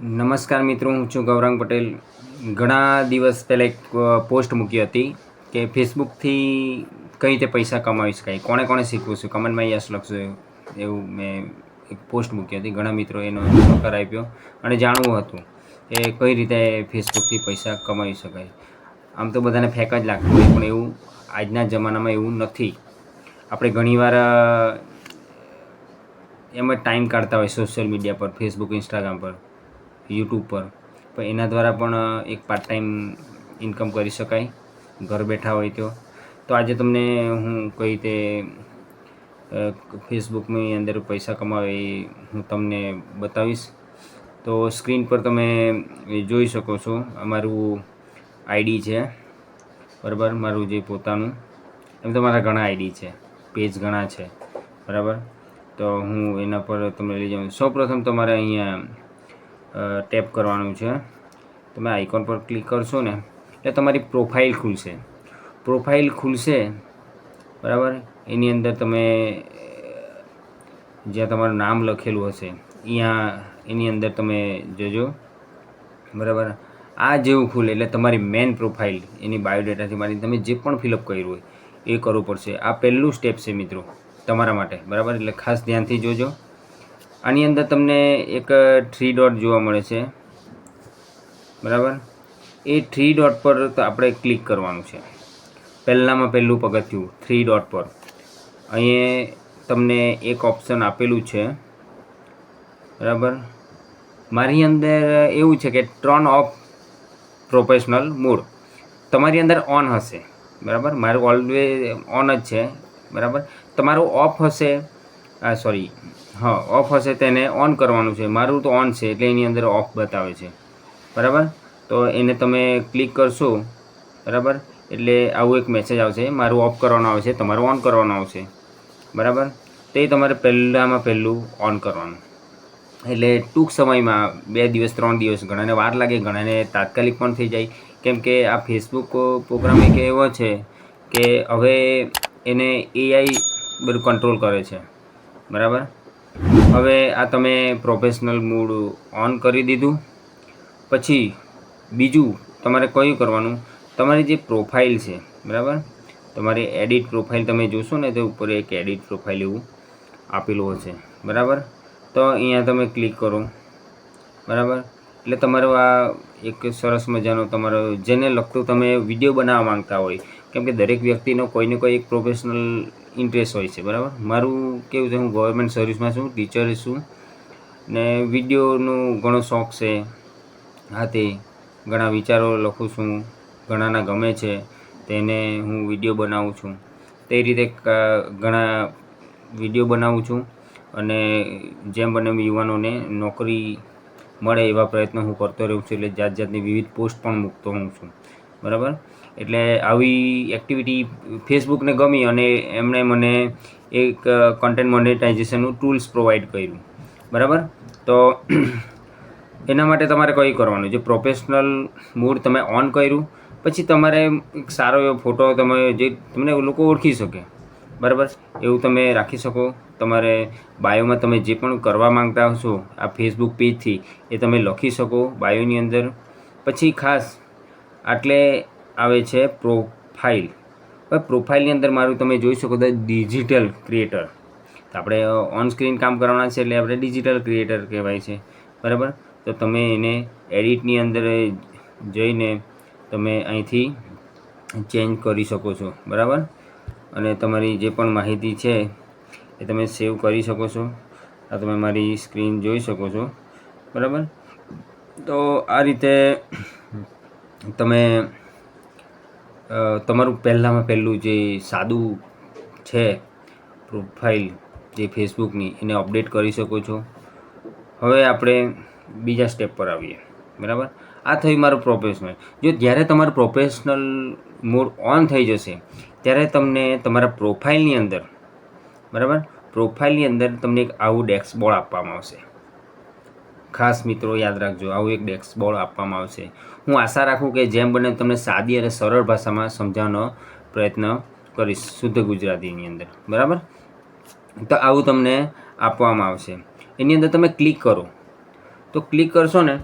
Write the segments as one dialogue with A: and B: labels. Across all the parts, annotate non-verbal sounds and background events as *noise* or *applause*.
A: નમસ્કાર મિત્રો, હું છું ગૌરાંગ પટેલ. ઘણા દિવસ પહેલાં એક પોસ્ટ મૂકી હતી કે ફેસબુકથી કઈ રીતે પૈસા કમાવી શકાય, કોણે કોણે શીખવું છું કમેન્ટમાં યસ લખશો એવું મેં એક પોસ્ટ મૂકી હતી. ઘણા મિત્રો એનો સહકાર આપ્યો અને જાણવું હતું કે કઈ રીતે ફેસબુકથી પૈસા કમાવી શકાય. આમ તો બધાને ફેંક જ લાગતું હોય, પણ એવું આજના જમાનામાં એવું નથી. આપણે ઘણીવાર એમ જ ટાઈમ કાઢતા હોય સોશિયલ મીડિયા પર ફેસબુક ઇન્સ્ટાગ્રામ પર. યુટ્યુબ પર. પણ એના દ્વારા પણ એક પાર્ટ ટાઈમ ઇન્કમ કરી શકાય. ઘર બેઠા હોય તો. તો આજે તમને હું કઈ રીતે ફેસબુકની અંદર પૈસા કમાવે એ હું તમને બતાવીશ. તો સ્ક્રીન પર તમે જોઈ શકો છો. અમારું આઈડી છે. બરાબર? મારું જે પોતાનું. એમ તો મારા ઘણા આઈડી છે. પેજ ઘણા છે. બરાબર? તો હું એના પર તમને લઈ જાઉં. સૌપ્રથમ તમારે અહીંયા ટેપ કરવાનું છે. તમે આઇકોન પર ક્લિક કરશો ને, એટલે તમારી પ્રોફાઇલ ખુલશે. પ્રોફાઇલ ખુલશે, બરાબર? એની અંદર તમે જ્યાં તમારું નામ લખેલું હશે અહીંયા એની અંદર તમે જોજો, બરાબર? આ જેવું ખુલે, એટલે તમારી મેન પ્રોફાઇલ, એની બાયોડેટાથી મારી તમે જે પણ ફિલઅપ કર્યું હોય, એ કરવું પડશે. આ પહેલું સ્ટેપ છે મિત્રો, તમારા માટે, બરાબર? એટલે ખાસ ધ્યાનથી જોજો. આની અંદર તમને એક થ્રી ડોટ જોવા મળે છે. બરાબર? એ થ્રી ડોટ પર આપણે ક્લિક કરવાનું છે. પહેલાંમાં પહેલું પગથિયું થ્રી ડોટ પર. અહીં તમને એક ઓપ્શન આપેલું છે. બરાબર? મારી અંદર એવું છે કે ટ્રન ઓફ પ્રોફેશનલ મૂડ તમારી અંદર ઓન હશે. બરાબર? મારું ઓલવેઝ ઓન જ છે. બરાબર? તમારું ઓફ હશે. આ સોરી હા ઓફ હશે તેને ઓન કરવાનું છે. મારું તો ઓન છે, એટલે એની અંદર ઓફ બતાવે છે. બરાબર? તો એને તમે ક્લિક કરશો, બરાબર? એટલે આવું એક મેસેજ આવશે. મારું ઓફ કરવાનું આવશે તમારું ઓન કરવાનું આવશે. બરાબર? તે તમારે પહેલાંમાં પહેલું ઓન કરવાનું. એટલે ટૂંક સમયમાં બે દિવસ, ત્રણ દિવસ, ઘણાને વાર લાગે, ઘણાને તાત્કાલિક પણ થઈ જાય. કેમ કે આ ફેસબુક પ્રોગ્રામ એક એવો છે કે હવે એને એઆઈ બધું કંટ્રોલ કરે છે. બરાબર? હવે આ તમે પ્રોફેશનલ મૂડ ઓન કરી દીધું. પછી બીજું તમારે કયું કરવાનું? તમારી જે પ્રોફાઇલ છે, બરાબર? તમારી એડિટ પ્રોફાઇલ તમે જોશો ને, તે ઉપર એક એડિટ પ્રોફાઇલ એવું આપેલું હશે, બરાબર? તો અહીંયા તમે ક્લિક કરો, બરાબર? એટલે તમારો આ એક સરસ મજાનો તમારો, જેને લગતું તમે વીડિયો બનાવવા માંગતા હોય કેમ કે દરેક વ્યક્તિનો કોઈને કોઈ એક પ્રોફેશનલ ઇન્ટરેસ્ટ હોય છે, બરાબર? મારું કેવું છે, હું ગવર્મેન્ટ સર્વિસમાં છું ટીચર છું, ને વિડીયોનું ઘણો શોખ છે હા તે ઘણા વિચારો લખું છું, ઘણાના ગમે છે, તેને હું વીડિયો બનાવું છું. તે રીતે ઘણા વીડિયો બનાવું છું, અને જેમ બને યુવાનોને નોકરી મળે એવા પ્રયત્નો હું કરતો રહું છું, એટલે જાત જાતની વિવિધ પોસ્ટ પણ મૂકતો હોઉં છું, બરાબર? એટલે આવી એક્ટિવિટી ફેસબુકને ગમી અને એમણે મને એક કન્ટેન્ટ મોનેટાઇઝેશનનું ટૂલ્સ પ્રોવાઈડ કર્યું. બરાબર? તો *clears throat* એના માટે તમારે કઈ કરવાનું? જે પ્રોફેશનલ મૂડ તમે ઓન કર્યું, પછી તમારે એક સારો એવો ફોટો તમે જે તમને લોકો ઓળખી શકે. બરાબર? એવું તમે રાખી શકો. તમારે બાયોમાં તમે જે પણ કરવા માંગતા હશો, આ ફેસબુક પેજથી એ તમે લખી શકો બાયોની અંદર. પછી ખાસ, આટલે આવે છે પ્રોફાઇલ હવે પ્રોફાઇલની અંદર મારું તમે જોઈ શકો તો ડિજિટલ ક્રિએટર તો આપણે ઓન સ્ક્રીન કામ કરવાના છે એટલે આપણે ડિજિટલ ક્રિએટર કહેવાય છે. બરાબર? તો તમે એને એડિટની અંદર જઈને તમે અહીંથી ચેન્જ કરી શકો છો. બરાબર? અને તમારી જે પણ માહિતી છે એ તમે સેવ કરી શકો છો. આ તમે મારી સ્ક્રીન જોઈ શકો છો. બરાબર? તો આ રીતે તમે તમારું પહેલાંમાં પહેલું જે સાદું છે પ્રોફાઇલ જે ફેસબુકની એને અપડેટ કરી શકો છો. હવે આપણે બીજા સ્ટેપ પર આવીએ. બરાબર? આ થયું મારું પ્રોફેશનલ જો જ્યારે તમારું પ્રોફેશનલ મોડ ઓન થઈ જશે, ત્યારે તમને તમારા પ્રોફાઇલની અંદર, બરાબર? પ્રોફાઇલની અંદર તમને એક આવું ડેસ્કબોર્ડ આપવામાં આવશે. ખાસ મિત્રો યાદ રાખજો, આવું એક ડેસ્કબોર્ડ આપવામાં આવશે. હું આશા રાખું કે જેમ બને તમને સાદી અને સરળ ભાષામાં સમજાવવાનો પ્રયત્ન કરીશ શુદ્ધ ગુજરાતીની અંદર. બરાબર? તો આવું તમને આપવામાં આવશે. એની અંદર તમે ક્લિક કરો. તો ક્લિક કરશો ને,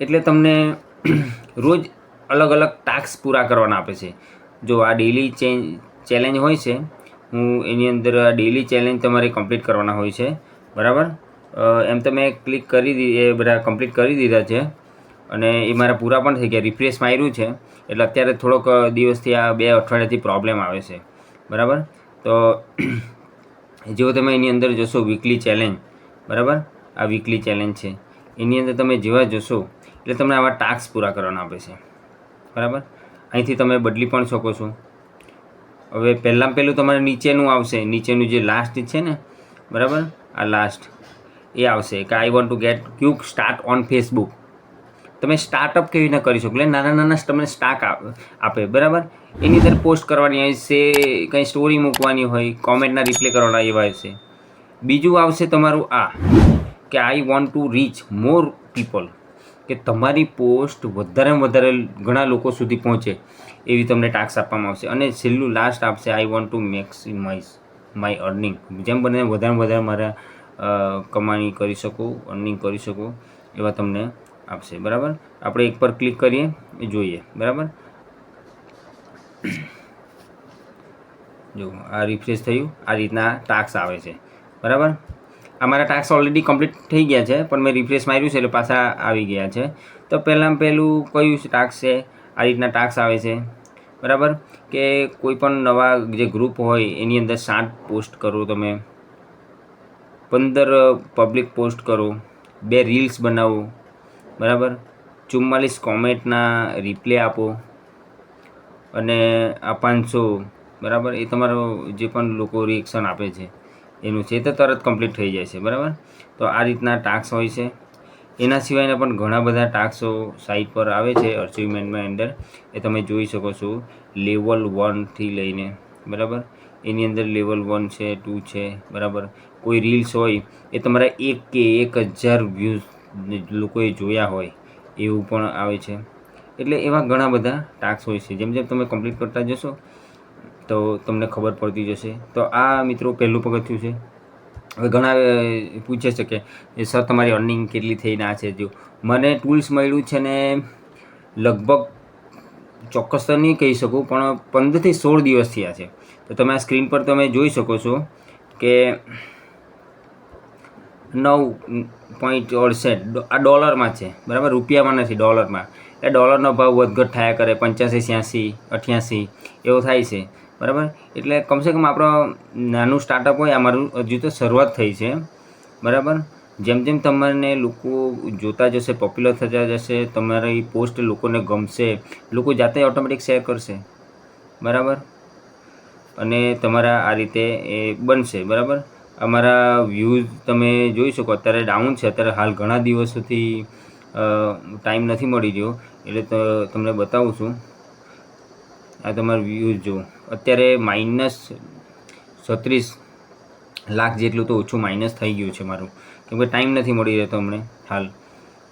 A: એટલે તમને *clears throat* રોજ અલગ અલગ ટાસ્ક પૂરા કરવાના આપે છે. જો આ ડેલી ચેન્જ ચેલેન્જ હોય છે, હું એની અંદર ડેલી ચેલેન્જ તમારે કમ્પ્લીટ કરવાના હોય છે. બરાબર? એમ તો મેં ક્લિક કરી દી, એ બધા કમ્પ્લીટ કરી દીધા છે. અને એ મારા પૂરા પણ થઈ ગયા. રિફ્રેશ માર્યું છે. એટલે અત્યારે થોડોક દિવસથી આ બે અઠવાડિયાથી પ્રોબ્લેમ આવે છે. બરાબર? તો *clears throat* જેવો તમે એની અંદર જશો વીકલી ચેલેન્જ બરાબર? આ વીકલી ચેલેન્જ છે. એની અંદર તમે જેવા જશો, એટલે તમને આવા ટાસ્ક પૂરા કરવાના આપે છે. બરાબર? અહીંથી તમે બદલી પણ શકો છો. હવે પહેલાં પહેલું તમારે નીચેનું આવશે. નીચેનું જે લાસ્ટ છે ને, બરાબર? આ લાસ્ટ એ આવશે કે I want to get quick start on Facebook તમે સ્ટાર્ટઅપ કેવી રીતે કરી શકો? એટલે નાના નાના તમને સ્ટાક આપે બરાબર? એની અંદર પોસ્ટ કરવાની હોય છે, કંઈ સ્ટોરી મૂકવાની હોય કોમેન્ટના રિપ્લે કરવાના એવા હશે બીજું આવશે તમારું આ, કે I want to reach more people કે તમારી પોસ્ટ વધારેમાં વધારે ઘણા લોકો સુધી પહોંચે એવી તમને ટાસ્ક આપવામાં આવશે. અને છેલ્લું લાસ્ટ આપશે I want to maximise my earning જેમ બને વધારે વધારે મારા કમાણી કરી શકો અર્નિંગ કરી શકો એવા તમને આપશે. બરાબર? આપણે એક પર ક્લિક કરીએ, એ જોઈએ. બરાબર? જો, આ રિફ્રેશ થયું. આ રીતના ટાસ્ક આવે છે. બરાબર? અમારા ટાસ્ક ઓલરેડી કમ્પ્લીટ થઈ ગયા છે, પણ મેં રિફ્રેશ માર્યું છે એટલે પાછા આવી ગયા છે. તો પહેલાં પહેલું કયું ટાસ્ક છે? આ રીતના ટાસ્ક આવે છે. બરાબર? કે કોઈ પણ નવા જે ગ્રુપ હોય, એની અંદર સાત પોસ્ટ કરો તમે. પંદર પબ્લિક પોસ્ટ કરો, બે રીલ્સ બનાવો, બરાબર? ચુમ્માલીસ કોમેન્ટના રિપ્લે આપો, અને આ પાંચસો, બરાબર? એ તમારો જે પણ લોકો રિએક્શન આપે છે, એનું છે તો તરત કમ્પ્લીટ થઈ જાય છે, બરાબર? તો આ રીતના ટાસ્ક હોય છે. એના સિવાયના પણ ઘણા બધા ટાસ્કો સાઇટ પર આવે છે અચીવમેન્ટમાં અંદર. એ તમે જોઈ શકો છો લેવલ વનથી લઈને, બરાબર? એની અંદર લેવલ વન છે ટુ છે, બરાબર? કોઈ રીલ્સ હોય, એ તમારા એક કે એક હજાર વ્યૂઝ લોકોએ જોયા હોય, એવું પણ આવે છે. એટલે એવા ઘણા બધા ટાસ્ક હોય છે. જેમ જેમ તમે કમ્પ્લીટ કરતા જશો, તો તમને ખબર પડતી જશે. તો આ મિત્રો પહેલું પગથિયું છે. હવે ઘણા પૂછે છે કે સર તમારી અર્નિંગ કેટલી થઈને આ છે? જો, મને ટૂલ્સ મળ્યું છે ને લગભગ ચોક્કસ તો નહીં કહી શકું, પણ પંદરથી સોળ દિવસ થયા છે. તો તમે આ સ્ક્રીન પર તમે જોઈ શકો છો કે નવ પોઈન્ટ અડસઠ આ ડોલરમાં છે. બરાબર? રૂપિયામાં નથી, ડોલરમાં. એટલે ડોલરનો ભાવ વધઘટ થયા કરે, પંચ્યાસી, છ્યાસી, અઠ્યાસી, એવો થાય છે. બરાબર? એટલે કમસે કમ આપણો નાનું સ્ટાર્ટઅપ હોય, અમારું હજુ તો શરૂઆત થઈ છે. બરાબર? જેમ જેમ તમને લોકો જોતા જશે પોપ્યુલર થતા જશે, તમારી પોસ્ટ લોકોને ગમશે, લોકો જાતે ઓટોમેટિક શેર કરશે. બરાબર? અને તમારા આ રીતે એ બનશે, બરાબર? અમારા વ્યૂઝ તમે જોઈ શકો, અત્યારે ડાઉન છે. અત્યારે હાલ ઘણા દિવસોથી ટાઈમ નથી મળી રહ્યો. એટલે તમને બતાવું છું. આ તમારા વ્યૂઝ જુઓ. અત્યારે માઇનસ છત્રીસ લાખ જેટલું તો ઓછું માઇનસ થઈ ગયું છે મારું. કેમ કે ટાઈમ નથી મળી રહેતો અમને હાલ.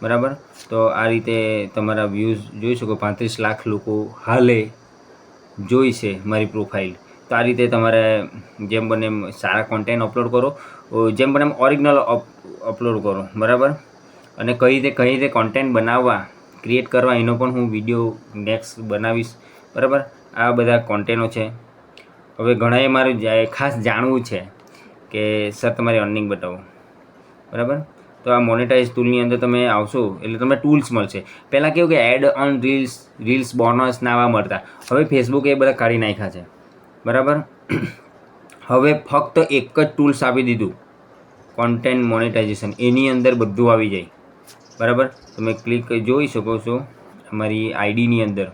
A: બરાબર? તો આ રીતે તમારા વ્યૂઝ જોઈ શકો. પાંત્રીસ લાખ લોકો હાલે, જોઈ છે મારી પ્રોફાઇલ તો આ રીતે તમારે જેમ બને એમ સારા કોન્ટેન્ટ અપલોડ કરો. જેમ બને એમ ઓરિજિનલ અપલોડ કરો, બરાબર? અને કઈ રીતે કઈ રીતે કોન્ટેન્ટ બનાવવા ક્રિએટ કરવા, એનો પણ હું વીડિયો નેક્સ્ટ બનાવીશ, બરાબર? આ બધા કોન્ટેન્ટો છે. હવે ઘણાએ મારું ખાસ જાણવું છે કે સર તમારી અર્નિંગ બતાવો. બરાબર? તો આ મોનેટાઇઝ ટૂલની અંદર તમે આવશો, એટલે તમને ટૂલ્સ મળશે. પહેલાં કેવું કે ad on reels reels bonus ના આવા મળતા. હવે ફેસબુકે એ બધા કાઢી નાખ્યા છે. બરાબર? હવે ફક્ત એક જ ટૂલ્સ આપી દીધું. કોન્ટેન્ટ મોનેટાઇઝેશન એની અંદર બધું આવી જાય. બરાબર? તમે ક્લિક જોઈ શકો છો અમારી આઈડીની અંદર.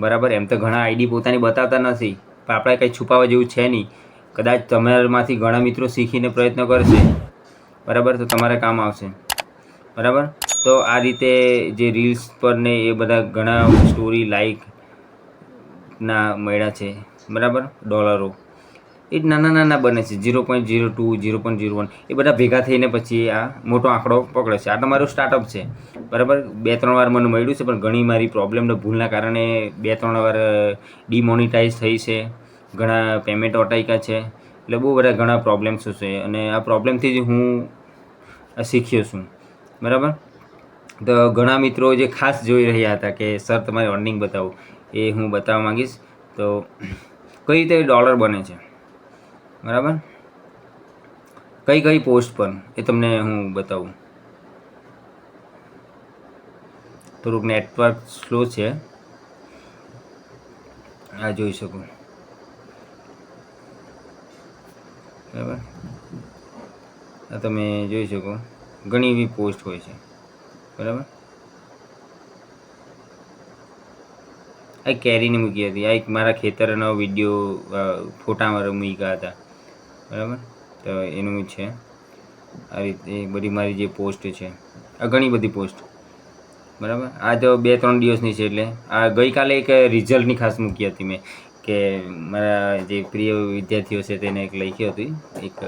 A: બરાબર? એમ તો ઘણા આઈડી પોતાની બતાવતા નથી. પણ આપણે કંઈ છુપાવવા જેવું છે નહીં. કદાચ તમારામાંથી ઘણા મિત્રો શીખીને પ્રયત્ન કરશે. બરાબર? તો તમારે કામ આવશે. બરાબર? તો આ રીતે જે રીલ્સ પર ને એ બધા ઘણા સ્ટોરી લાઈક ના મળ્યા છે. બરાબર? ડોલરો. એ જ નાના નાના બને છે. Zero point zero two, zero point zero one. એ બધા ભેગા થઈને પછી આ મોટો આંકડો પકડે છે. આ તમારું સ્ટાર્ટઅપ છે. બરાબર? બે, ત્રણ વાર મને મળ્યું છે, પણ ઘણી મારી પ્રોબ્લેમને ભૂલના કારણે બે, ત્રણ વાર ડિમોનિટાઇઝ થઈ છે. ઘણા પેમેન્ટ અટાઈકા છે. એટલે બહુ બધા ઘણા પ્રોબ્લેમ્સ છે અને આ પ્રોબ્લેમથી જ હું શીખ્યો છું. બરાબર? ઘણા મિત્રો જે ખાસ જોઈ રહ્યા હતા કે, સર, તમારે અર્નિંગ બતાવો. એ હું બતાવવા માંગીશ. તો કઈ રીતે ડોલર બને છે? બરાબર? કઈ કઈ પોસ્ટ પર એ તમને હું બતાવું. થોડુંક નેટવર્ક સ્લો છે. આ જોઈ શકું. બરાબર? આ તમે જોઈ શકો. ઘણી એવી પોસ્ટ હોય છે. બરાબર? આ કેરીને મૂકી હતી. આ એક મારા ખેતરનો વીડિયો ફોટામાં મૂક્યા હતા. બરાબર? તો એનું છે. આ રીતે બધી મારી જે પોસ્ટ છે. આ ઘણી બધી પોસ્ટ. બરાબર? આ તો બે, ત્રણ દિવસની છે એટલે. આ ગઈકાલે એક રિઝલ્ટની ખાસ મૂકી હતી મેં. કે મારા જે પ્રિય વિદ્યાર્થીઓ છે તેને એક લખ્યું હતું. એક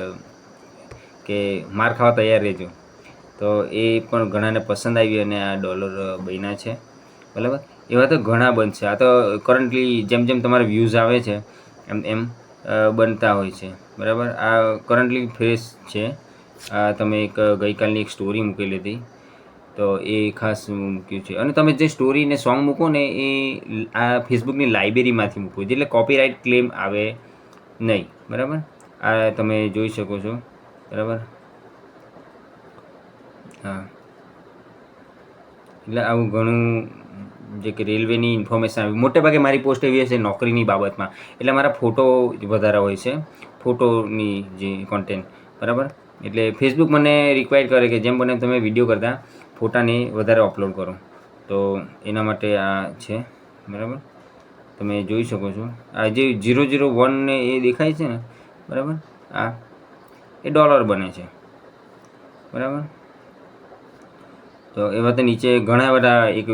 A: કે માર ખાવા તૈયાર રહેજો. તો એ પણ ઘણાને પસંદ આવી અને આ ડોલર બન્યા છે. બરાબર? એવા તો ઘણા બનશે આ તો કરન્ટલી જેમ જેમ તમારા વ્યૂઝ આવે છે, એમ એમ બનતા હોય છે. બરાબર? આ કરન્ટલી ફ્રેશ છે. આ તમે એક ગઈકાલની એક સ્ટોરી મૂકેલી હતી તો એ ખાસ મૂક્યું છે. અને તમે જે સ્ટોરી ને સોંગ મૂકો ને એ આ ફેસબુકની લાઇબ્રેરીમાંથી મૂકો. એટલે કોપીરાઇટ ક્લેમ આવે નહીં. બરાબર? આ તમે જોઈ શકો છો. બરાબર? હા. એટલે આવું ઘણું જે કે રેલવેની ઇન્ફોર્મેશન આવી. મોટે ભાગે મારી પોસ્ટ એવી હશે નોકરીની બાબતમાં. એટલે મારા ફોટો વધારે હોય છે. ફોટોની જે કોન્ટેન્ટ બરાબર? એટલે ફેસબુક મને રિક્વાયર કરે કે જેમ બને તમે વીડિયો કરતાં, ફોટાને વધારે અપલોડ કરો. તો એના માટે આ છે. બરાબર? તમે જોઈ શકો છો. આ જે જીરો જીરો વનને એ દેખાય છે ને? બરાબર? આ એ ડોલર બને છે. બરાબર? તો એવા તો નીચે ઘણા બધા એક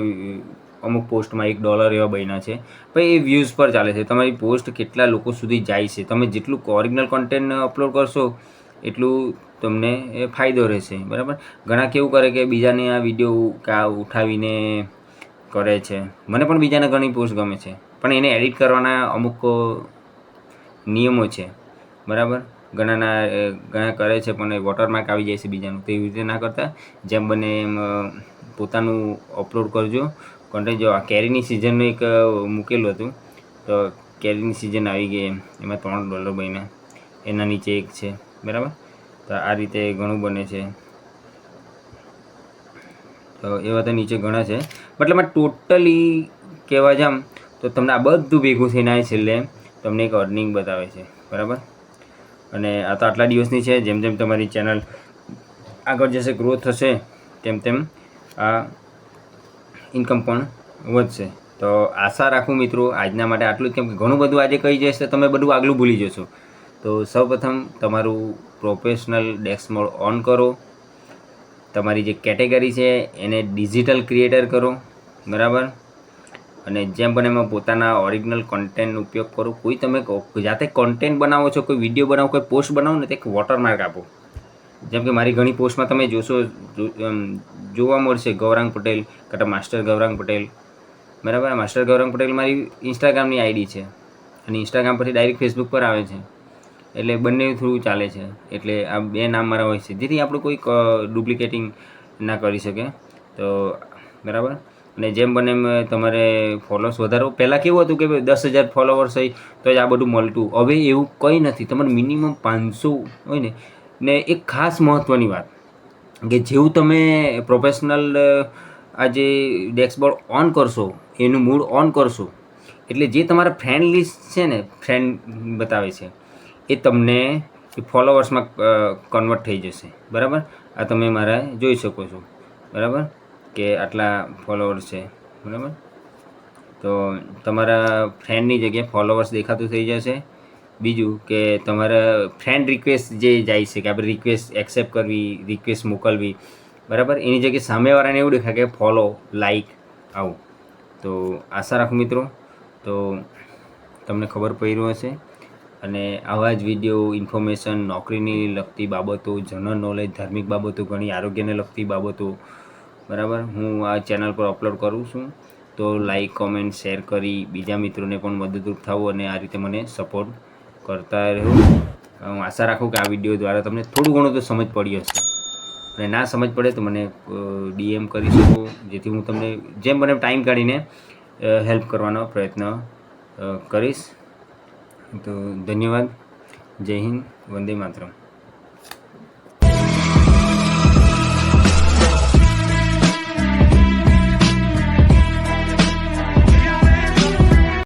A: અમુક પોસ્ટમાં એક ડોલર એવા બન્યા છે. પછી એ વ્યૂઝ પર ચાલે છે. તમારી પોસ્ટ કેટલા લોકો સુધી જાય છે? તમે જેટલું ઓરિજિનલ કોન્ટેન્ટ અપલોડ કરશો, એટલું તમને એ ફાયદો રહેશે. બરાબર? ઘણા કેવું કરે કે બીજાને આ વીડિયો કા ઉઠાવીને કરે છે. મને પણ બીજાને ઘણી પોસ્ટ ગમે છે. પણ એને એડિટ કરવાના અમુક નિયમો છે. બરાબર? ઘણાના ઘણા કરે છે, પણ એ વોટરમાર્ક આવી જાય છે બીજાનું. તો એવી રીતે ના કરતા. જેમ બને એમ પોતાનું અપલોડ કરજો. કોન્ટેન્ટ જો આ કેરીની સિઝનનું એક મૂકેલું હતું, તો કેરીની સિઝન આવી ગઈ એમ. ત્રણ ડોલર બન્યા. એના નીચે એક છે. બરાબર? તો આ રીતે ઘણું બને છે. તો એવા તો નીચે ઘણા છે. મતલબ ટોટલી કહેવા જામ, તો તમને આ બધું ભેગું થઈને આ છેલ્લે, તમને એક અર્નિંગ બતાવે છે. બરાબર? અને આ તો આટલા દિવસની છે, જેમ જેમ તમારી ચેનલ આગળ જશે ગ્રોથ થશે, તેમ તેમ આ ઇન્કમ પણ વધશે. તો આશા રાખું મિત્રો, આજના માટે આટલું જ. કેમ કે ઘણું બધું આજે કહી જશે તમે બધું આગલું ભૂલી જશો. તો સૌપ્રથમ તમારું પ્રોફેશનલ ડેસ્ક મોડ ઓન કરો. તમારી જે કેટેગરી છે, એને ડિજિટલ ક્રિએટર કરો. બરાબર? અને જેમ બને એમાં પોતાના ઓરિજિનલ કન્ટેન્ટનો ઉપયોગ કરો. કોઈ તમે જાતે કન્ટેન્ટ બનાવો છો, કોઈ વીડિયો બનાવો, કોઈ પોસ્ટ બનાવો ને તે એક વોટરમાર્ક આપો. જેમ કે મારી ઘણી પોસ્ટમાં તમે જોશો જોવા મળશે ગૌરાંગ પટેલ કાં માસ્ટર ગૌરાંગ પટેલ. બરાબર? માસ્ટર ગૌરાંગ પટેલ મારી ઇન્સ્ટાગ્રામની આઈડી છે. અને ઇન્સ્ટાગ્રામ પરથી ડાયરેક્ટ ફેસબુક પર આવે છે. એટલે બંને થ્રુ ચાલે છે. એટલે આ બે નામ મારા હોય છે. જેથી આપણું કોઈ ડુપ્લિકેટિંગ ના કરી શકે. તો, બરાબર? અને જેમ બને એમ તમારે ફોલોઅર્સ વધારો. પહેલાં કેવું હતું કે ભાઈ દસ હજાર ફોલોવર્સ હોય તો જ આ બધું મળતું. હવે એવું કંઈ નથી. તમારે મિનિમમ પાંચસો હોય ને ને એક ખાસ મહત્ત્વની વાત કે જેવું તમે પ્રોફેશનલ આ જે ડેસ્કબોર્ડ ઓન કરશો, એનું મૂડ ઓન કરશો, એટલે જે તમારા ફ્રેન્ડ લિસ્ટ છે ને ફ્રેન્ડ બતાવે છે, એ તમને ફોલોવર્સમાં કન્વર્ટ થઈ જશે. બરાબર? આ તમે મારા જોઈ શકો છો. બરાબર? કે આટલા ફોલોવર્સ છે, બરાબર? તો તમારા ફ્રેન્ડની જગ્યાએ ફોલોવર્સ દેખાતું થઈ જશે. બીજું કે તમારા ફ્રેન્ડ રિક્વેસ્ટ જે જાય છે, કે આપણે રિક્વેસ્ટ એક્સેપ્ટ કરવી રિક્વેસ્ટ મોકલવી, બરાબર? એની જગ્યાએ સામેવાળાને એવું દેખાય કે ફોલો લાઈક આવું. તો આશા રાખું મિત્રો, તો તમને ખબર પડી હશે. અને આવા જ વીડિયો ઇન્ફોર્મેશન નોકરીની લગતી બાબતો જનરલ નોલેજ ધાર્મિક બાબતો, ઘણી આરોગ્યને લગતી બાબતો બરાબર? હું આ ચેનલ પર અપલોડ કરું છું. તો લાઈક કોમેન્ટ શેર કરી બીજા મિત્રોને પણ મદદરૂપ થવું અને આ રીતે મને સપોર્ટ કરતા રહો હું આશા રાખું કે આ વીડિયો દ્વારા તમને થોડું ઘણું તો સમજ પડી હશે. અને ના સમજ પડે તો મને ડીએમ કરી શકો, જેથી હું તમને જેમ મને ટાઈમ કાઢીને હેલ્પ કરવાનો પ્રયત્ન કરીશ. તો ધન્યવાદ. જય હિન્દ. વંદે માતરમ.